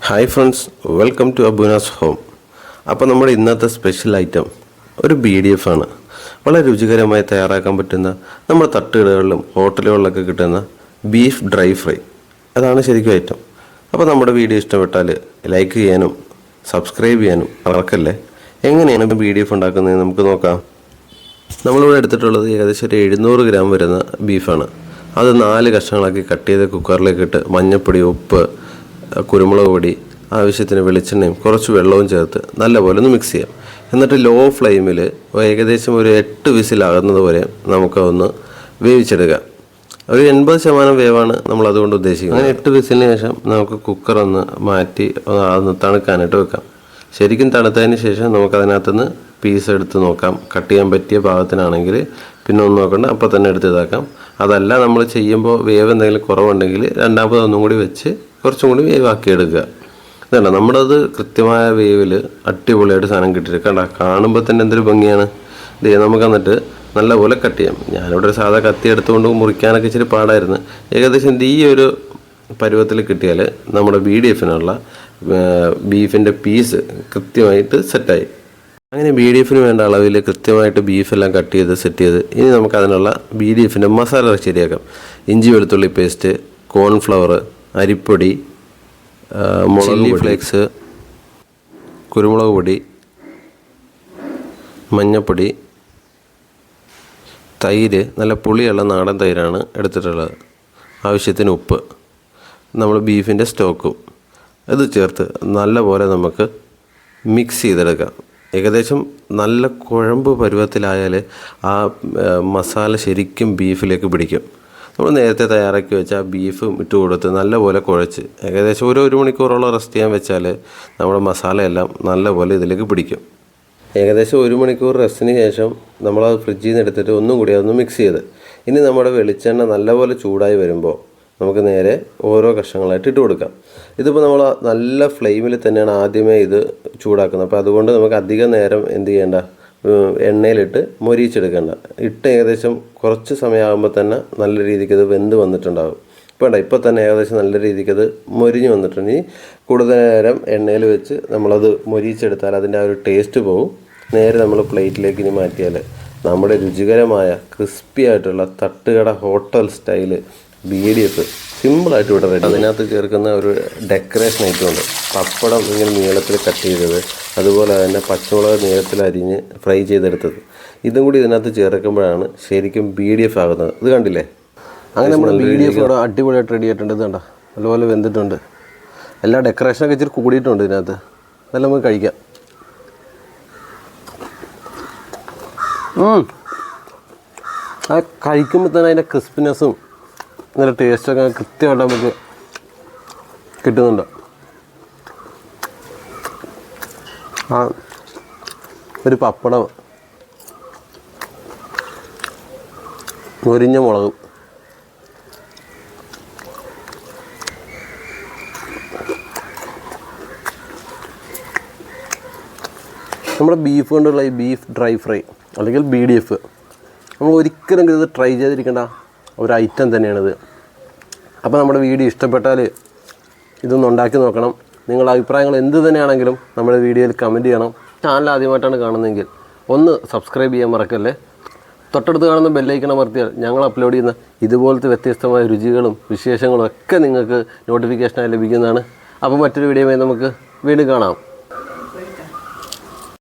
Hi friends welcome to Abunas home അപ്പോൾ നമ്മുടെ ഇന്നത്തെ സ്പെഷ്യൽ ഐറ്റം ഒരു ബി ഡി എഫ് ആണ്. വളരെ രുചികരമായി തയ്യാറാക്കാൻ പറ്റുന്ന നമ്മുടെ തട്ടുകടകളിലും ഹോട്ടലുകളിലൊക്കെ കിട്ടുന്ന ബീഫ് ഡ്രൈ ഫ്രൈ അതാണ് ശരിക്കും ഐറ്റം അപ്പോൾ നമ്മുടെ വീഡിയോ ഇഷ്ടപ്പെട്ടാൽ ലൈക്ക് ചെയ്യാനും സബ്സ്ക്രൈബ് ചെയ്യാനും മറക്കല്ലേ? എങ്ങനെയാണ് ബി ഡി എഫ് ഉണ്ടാക്കുന്നത് നമുക്ക് നോക്കാം. നമ്മളിവിടെ എടുത്തിട്ടുള്ളത് ഏകദേശം ഒരു എഴുന്നൂറ് ഗ്രാം വരുന്ന ബീഫാണ് അത് നാല് കഷ്ണങ്ങളാക്കി കട്ട് ചെയ്ത് കുക്കറിലേക്ക് ഇട്ട് മഞ്ഞപ്പൊടി ഉപ്പ് കുരുമുളക് പൊടി ആവശ്യത്തിന് വെളിച്ചെണ്ണയും കുറച്ച് വെള്ളവും ചേർത്ത് നല്ലപോലെ ഒന്ന് മിക്സ് ചെയ്യാം. എന്നിട്ട് ലോ ഫ്ലെയിമിൽ ഏകദേശം ഒരു എട്ട് വിസിലാകുന്നത് വരെ നമുക്കതൊന്ന് വേവിച്ചെടുക്കാം. ഒരു എൺപത് ശതമാനം വേവാണ് നമ്മൾ അതുകൊണ്ട് ഉദ്ദേശിക്കുന്നത്. അങ്ങനെ എട്ട് വിസിലിന് ശേഷം നമുക്ക് കുക്കർ ഒന്ന് മാറ്റി അതൊന്ന് തണുക്കാനായിട്ട് വെക്കാം. ശരിക്കും തണുത്തതിന് ശേഷം നമുക്ക് അതിനകത്തുനിന്ന് പീസ് എടുത്ത് നോക്കാം. കട്ട് ചെയ്യാൻ പറ്റിയ ഭാഗത്തിനാണെങ്കിൽ പിന്നെ ഒന്ന് നോക്കണ്ട അപ്പോൾ തന്നെ എടുത്ത് ഇതാക്കാം. അതല്ല നമ്മൾ ചെയ്യുമ്പോൾ വേവ് എന്തെങ്കിലും കുറവുണ്ടെങ്കിൽ രണ്ടാമത് ഒന്നും കൂടി വെച്ച് കുറച്ചും കൂടി വേവാക്കി എടുക്കുക ഇതല്ല നമ്മളത് കൃത്യമായ വേവിൽ അടിപൊളിയായിട്ട് സാധനം കിട്ടിയിട്ട് കണ്ട കാണുമ്പോൾ തന്നെ എന്തൊരു ഭംഗിയാണ്. ഇത് നമുക്ക് എന്നിട്ട് നല്ലപോലെ കട്ട് ചെയ്യാം. ഞാനിവിടെ ഒരു സാധാ കത്തി എടുത്തുകൊണ്ട് മുറിക്കാനൊക്കെ ഇച്ചിരി പാടായിരുന്നു. ഏകദേശം എന്ത് ഈ ഒരു പരുവത്തിൽ കിട്ടിയാൽ നമ്മുടെ ബി ഡി എഫിനുള്ള ബീഫിന്റെ പീസ് കൃത്യമായിട്ട് സെറ്റായി. അങ്ങനെ ബി ഡി എഫിന് വേണ്ട അളവിൽ കൃത്യമായിട്ട് ബീഫെല്ലാം കട്ട് ചെയ്ത് സെറ്റ് ചെയ്ത് ഇനി നമുക്ക് അതിനുള്ള ബി ഡി എഫിന്റെ മസാല ശരിയാക്കാം. ഇഞ്ചി വെളുത്തുള്ളി പേസ്റ്റ് കോൺഫ്ലവർ അരിപ്പൊടി ചില്ലി ഫ്ലേക്സ് കുരുമുളക് പൊടി മഞ്ഞപ്പൊടി തൈര് നല്ല പുളിയുള്ള നാടൻ തൈരാണ് എടുത്തിട്ടുള്ളത്. ആവശ്യത്തിന് ഉപ്പ്. നമ്മൾ ബീഫിന്റെ സ്റ്റോക്കും. ഇത് ചേർത്ത് നല്ലപോലെ നമുക്ക് മിക്സ് ചെയ്തെടുക്കാം. ഏകദേശം നല്ല കുഴമ്പ് പരുവത്തിലായാൽ ആ, മസാല ശരിക്കും ബീഫിലേക്ക് പിടിക്കും. നമ്മൾ നേരത്തെ തയ്യാറാക്കി വെച്ച ആ ബീഫ് ഇട്ട് കൊടുത്ത് നല്ലപോലെ കുഴച്ച്. ഏകദേശം ഒരു ഒരു മണിക്കൂറോളം റെസ്റ്റ് ചെയ്യാൻ വെച്ചാൽ നമ്മുടെ മസാലയെല്ലാം നല്ലപോലെ ഇതിലേക്ക് പിടിക്കും. ഏകദേശം ഒരു മണിക്കൂർ റെസ്റ്റിന് ശേഷം നമ്മളത് ഫ്രിഡ്ജിൽ നിന്ന് എടുത്തിട്ട് ഒന്നും കൂടി അതൊന്ന് മിക്സ് ചെയ്ത്. ഇനി നമ്മുടെ വെളിച്ചെണ്ണ നല്ലപോലെ ചൂടായി വരുമ്പോൾ നമുക്ക് നേരെ ഓരോ കഷ്ണങ്ങളായിട്ട് ഇട്ട് കൊടുക്കാം. ഇതിപ്പോൾ നമ്മൾ നല്ല ഫ്ലെയിമിൽ തന്നെയാണ് ആദ്യമേ ഇത് ചൂടാക്കുന്നത്. അപ്പോൾ അതുകൊണ്ട് നമുക്ക് അധികം നേരം എന്ത് ചെയ്യേണ്ട? എണ്ണയിലിട്ട് മൊരിച്ചെടുക്കേണ്ട ഇട്ട് ഏകദേശം കുറച്ച് സമയമാകുമ്പോൾ തന്നെ നല്ല രീതിക്ക് അത് വെന്ത് വന്നിട്ടുണ്ടാകും. ഇപ്പോൾ വേണ്ട ഇപ്പോൾ തന്നെ ഏകദേശം നല്ല രീതിക്ക് അത് മൊരിഞ്ഞ് വന്നിട്ടുണ്ട്. ഇനി കൂടുതൽ നേരം എണ്ണയിൽ വെച്ച് നമ്മളത് മൊരിച്ചെടുത്താൽ അതിന്റെ ആ ഒരു ടേസ്റ്റ് പോകും നേരെ നമ്മൾ പ്ലേറ്റിലേക്ക് ഇനി മാറ്റിയാൽ നമ്മുടെ രുചികരമായ ക്രിസ്പി ആയിട്ടുള്ള തട്ടുകട hotel style B D F സിമ്പിളായിട്ട് ഇവിടെ റെഡി അതിനകത്ത് ചേർക്കുന്ന ഒരു ഡെക്കറേഷൻ ഐറ്റം ഉണ്ട്. പപ്പടം ഇങ്ങനെ നീളത്തിൽ കട്ട് ചെയ്തത് അതുപോലെ തന്നെ പച്ചമുളക് നീളത്തിൽ അരിഞ്ഞ് ഫ്രൈ ചെയ്തെടുത്തത്. ഇതും കൂടി ഇതിനകത്ത് ചേർക്കുമ്പോഴാണ് ശരിക്കും ബി ഡി എഫ് ആകുന്നത്. ഇത് കണ്ടില്ലേ? അങ്ങനെ നമ്മൾ ബി ഡി എഫ് ഇവിടെ അടിപൊളിയായിട്ട് റെഡി ആയിട്ടുണ്ട്. ഇത് കണ്ടോ? നല്ലപോലെ വെന്തിട്ടുണ്ട്. എല്ലാ ഡെക്കറേഷനൊക്കെ ഇച്ചിരി കൂടിയിട്ടുണ്ട് ഇതിനകത്ത്. അതെല്ലാം നമുക്ക് കഴിക്കാം. ആ കഴിക്കുമ്പോൾ തന്നെ അതിന്റെ ക്രിസ്പിനെസ്സും നല്ല ടേസ്റ്റൊക്കെ കൃത്യമായിട്ട് നമുക്ക് കിട്ടുന്നുണ്ട്. ആ ഒരു പപ്പടം മുരിഞ്ഞ മുളകും നമ്മുടെ ബീഫ് കൊണ്ടുള്ള ഈ ബീഫ് ഡ്രൈ ഫ്രൈ അല്ലെങ്കിൽ ബി ഡി എഫ് നമ്മൾ ഒരിക്കലും ഇത് ട്രൈ ചെയ്തിരിക്കേണ്ട ഒരു ഐറ്റം തന്നെയാണിത്. അപ്പോൾ നമ്മുടെ വീഡിയോ ഇഷ്ടപ്പെട്ടാൽ ഇതൊന്ന് ഉണ്ടാക്കി നോക്കണം. നിങ്ങളുടെ അഭിപ്രായങ്ങൾ എന്ത് തന്നെയാണെങ്കിലും നമ്മുടെ വീഡിയോയിൽ കമന്റ് ചെയ്യണം. ചാനൽ ആദ്യമായിട്ടാണ് കാണുന്നതെങ്കിൽ ഒന്ന് സബ്സ്ക്രൈബ് ചെയ്യാൻ മറക്കല്ലേ? തൊട്ടടുത്ത് കാണുന്ന ബെല്ലൈക്കൺ അമർത്തിയാൽ ഞങ്ങൾ അപ്ലോഡ് ചെയ്യുന്ന ഇതുപോലത്തെ വ്യത്യസ്തമായ രുചികളും വിശേഷങ്ങളും ഒക്കെ നിങ്ങൾക്ക് നോട്ടിഫിക്കേഷനായി ലഭിക്കുന്നതാണ്. അപ്പോൾ മറ്റൊരു വീഡിയോയുമായി നമുക്ക് വീണ്ടും കാണാം.